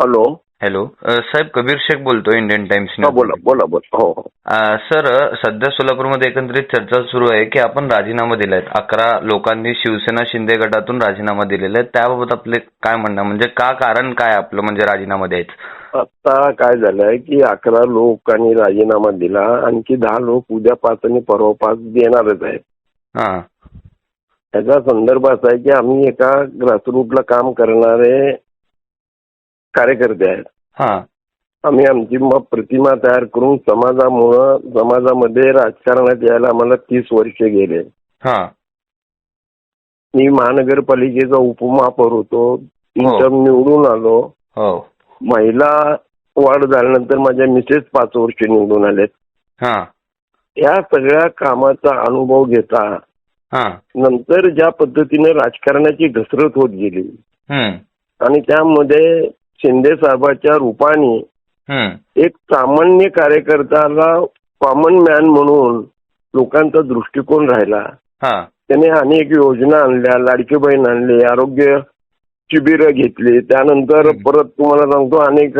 Hello hello साहेब कबीर शेख बोलतोय Indian times बोला बोला बोला. हो हो. अ, सर सध्या सोलापूरमध्ये एकंदरीत चर्चा सुरू आहे की आपण राजीनामा दिलाय. अकरा लोकांनी शिवसेना शिंदे गटातून राजीनामा दिलेला आहे त्याबाबत आपले काय म्हणणं? म्हणजे का कारण काय आपलं म्हणजे राजीनामा द्यायचं? आता काय झालंय की अकरा लोकांनी राजीनामा दिला. आणखी दहा लोक उद्या पाच आणि परवा पाच देणारच आहेत. हा. त्याचा संदर्भ असा आहे की आम्ही एका ग्रासरूटला काम करणारे कार्यकर्ते आहेत. हा. आम्ही आमची मग प्रतिमा तयार करून समाजामुळं समाजामध्ये राजकारणात यायला आम्हाला तीस वर्ष गेले. हा. मी महानगरपालिकेचा उपमहापौर होतो. तीन हो. टर्म निवडून आलो. हो. महिला वाढ झाल्यानंतर माझ्या मिसेस पाच वर्ष निवडून आलेत. हा. या सगळ्या कामाचा अनुभव घेता हा. नंतर ज्या पद्धतीने राजकारणाची घसरत होत गेली. हम्म. आणि त्यामध्ये शिंदे साहेबाच्या रूपाने एक सामान्य कार्यकर्त्याला कॉमन मॅन म्हणून लोकांचा दृष्टिकोन राहिला. त्याने अनेक योजना आणल्या लाडकी बहीण आणली आरोग्य शिबिरं घेतली. त्यानंतर. परत तुम्हाला सांगतो अनेक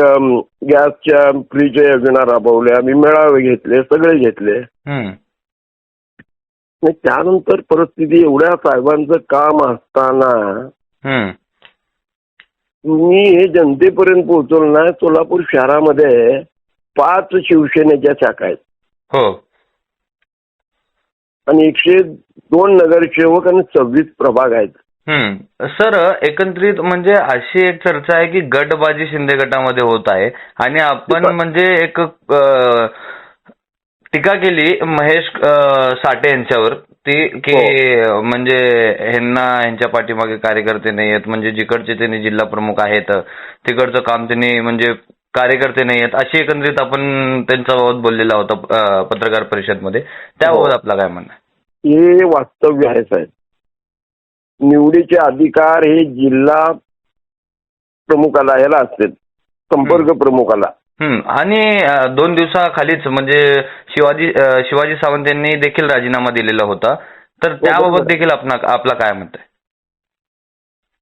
गॅसच्या फ्रीच्या योजना राबवल्या मी मेळावे घेतले सगळे घेतले. त्यानंतर परिस्थिती एवढ्या साहेबांचं काम असताना तुम्ही हे जनतेपर्यंत पोहोचवलं ना सोलापूर शहरामध्ये पाच शिवसेनेच्या शाखा आहेत. हो. आणि एकशे दोन नगरसेवक आणि सव्वीस प्रभाग आहेत. हम्म. सर एकंदरीत म्हणजे अशी एक चर्चा आहे की गटबाजी शिंदे गटामध्ये होत आहे. आणि आपण म्हणजे एक अ, टीका केली महेश अ, साठे यांच्यावर. ती की म्हणजे ह्यांना ह्यांच्या पाठीमागे कार्यकर्ते नाही आहेत म्हणजे जिकडचे त्यांनी जिल्हा प्रमुख आहेत तिकडचं काम त्यांनी म्हणजे कार्यकर्ते नाही आहेत अशी एकंदरीत आपण त्यांच्याबाबत बोललेला होता अ, पत्रकार परिषदमध्ये. त्याबाबत हो. आपला काय म्हणणं आहे? हे वास्तव्य आहे साहेब. निवडीचे अधिकार हे जिल्हा प्रमुखाला याला असते संपर्क प्रमुखाला. आणि दोन दिवसाखालीच म्हणजे शिवाजी शिवाजी सावंत यांनी देखील राजीनामा दिलेला होता. तर त्याबाबत बरोबर. देखील आपला आपला काय मत आहे?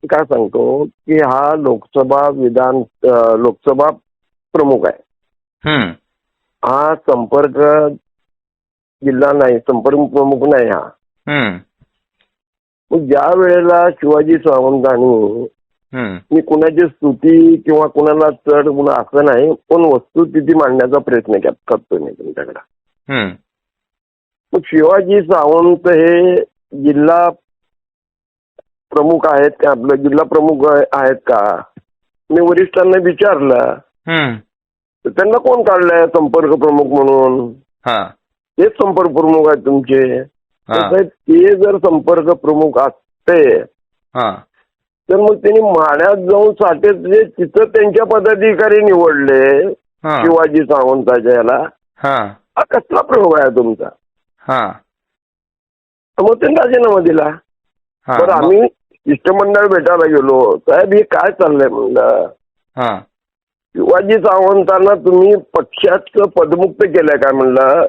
काय सांगतो की हा लोकसभा विधान लोकसभा प्रमुख आहे. हा संपर्क जिल्हा नाही संपर्क प्रमुख नाही हा. ज्या वेळेला शिवाजी सावंतांनी मी कुणाची स्तुती किंवा कुणाला चढ कुणा असं नाही पण वस्तुस्थिती मांडण्याचा प्रयत्न करतोय मी तुमच्याकडे. मग शिवाजी सावंत हे जिल्हा प्रमुख आहेत का? आपलं जिल्हा प्रमुख आहेत का? मी वरिष्ठांना विचारलं. तर त्यांना कोण काढलंय संपर्क प्रमुख म्हणून? हा. तेच संपर्क प्रमुख आहेत तुमचे. ते जर संपर्क प्रमुख असते तर मग त्यांनी माड्यात जाऊन साठेत जे तिथं त्यांच्या पदाधिकारी निवडले हा. शिवाजी सावंताच्या याला. हा. हा कसला प्रयोग आहे तुमचा? हा. तर मग त्यांनी राजीनामा दिला. हा मग- आम्ही शिष्टमंडळ भेटायला गेलो. साहेब हे काय चाललंय म्हणलं? हा. शिवाजी सावंतांना तुम्ही पक्षाचं पदमुक्त केलंय काय म्हणलं?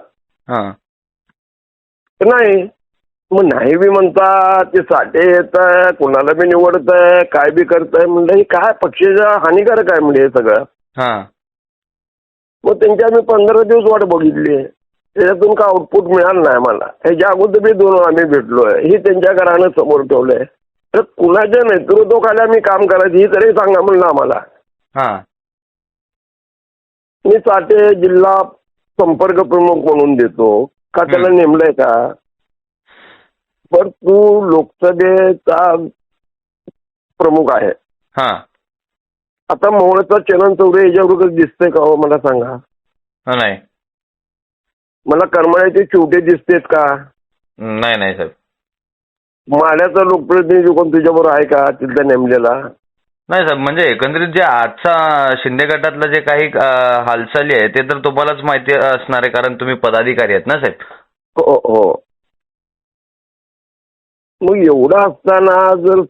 हा. तर नाही. मग नाही बी म्हणता ते साठे येत आहे कुणाला बी निवडत आहे काय बी करताय म्हणलं हे काय पक्षाच्या हानिकारक आहे म्हणजे हे सगळं. हा. मग त्यांची आम्ही पंधरा दिवस वाट बघितली. त्याच्यातून का आउटपुट मिळालं नाही मला ह्याच्या अगोदर बी दोन आम्ही भेटलोय. ही त्यांच्या घरानं समोर ठेवलंय. तर कुणाच्या नेतृत्वाखाली आम्ही काम करायचं ही तरी सांगा म्हणलं आम्हाला. हा. मी साठे जिल्हा संपर्क प्रमुख म्हणून देतो. का त्याला. नेमलंय का? पण तू लोकसभेचा प्रमुख आहे. हा. आता मोहळचा चलन चौरे याच्यावर दिसतंय का हो? मला सांगा. हा, नाही. मला करमाळ्याचे चिवटे दिसतेत का? नाही नाही साहेब. माड्याचा लोकप्रतिनिधी कोण तुझ्याबरोबर आहे का तिथला नेमलेला? नाही साहेब म्हणजे एकंदरीत जे आजचा शिंदे गटातलं जे काही अ, हालचाली आहे ते तर तुम्हालाच माहिती असणार आहे कारण तुम्ही पदाधिकारी आहेत ना साहेब? हो हो. मग एवढं असताना जर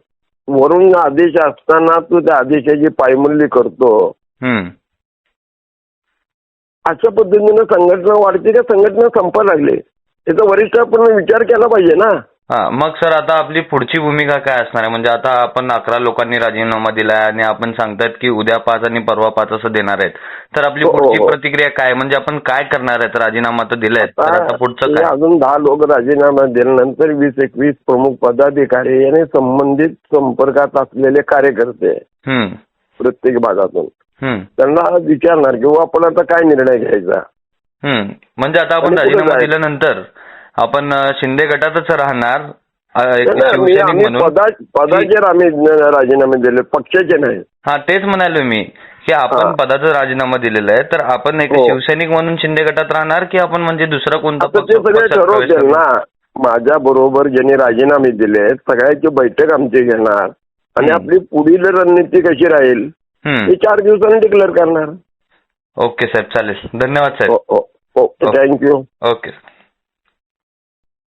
वरून आदेश असताना तू त्या आदेशाची पायमल्ली करतो. अशा पद्धतीनं संघटना वाढते का संघटना संपायला लागले. त्याचा वरिष्ठांपूर्ण विचार केला पाहिजे ना. हा मग सर आता आपली पुढची भूमिका काय असणार आहे? म्हणजे आता आपण अकरा लोकांनी राजीनामा दिलाय आणि आपण सांगतायत की उद्या पाच आणि परवा पाच असं देणार आहेत. तर आपली हो, हो, पुढची हो. प्रतिक्रिया काय? म्हणजे आपण काय करणार आहेत? राजीनामा तर दिलाय तर आता पुढचं काय? अजून दहा लोक राजीनामा दिल्यानंतर वीस एकवीस प्रमुख पदाधिकारी आणि संबंधित संपर्कात असलेले कार्यकर्ते हम्म. प्रत्येक भागातून हम्म. त्यांना विचारणार किंवा आपण आता काय निर्णय घ्यायचा? हम्म. म्हणजे आता आपण आणि राजीनामा? दिल्यानंतर आपण शिंदे गटातच राहणार अं, एक नाही, नाही, मी- शिवसैनिक आम्ही म्हणून पदा पदाचे आम्ही राजीनामे दिले पक्षाचे नाही हा तेच म्हणालो मी की आपण हा. पदाचा राजीनामा दिलेला आहे तर आपण एक हो. शिवसैनिक म्हणून शिंदे गटात राहणार की आपण म्हणजे दुसरा कोणता आता पक्ष ते सगळे पक्षात प्रवेश ठरवतील करणार? ना माझ्या बरोबर ज्यांनी राजीनामे दिले सगळ्याची बैठक आमची घेणार आणि हम्म. आपली पुढील रणनीती कशी राहील हम्म. हे चार दिवसांनी डिक्लेअर करणार ओके साहेब चालेल धन्यवाद साहेब हो हो हो. Thank you okay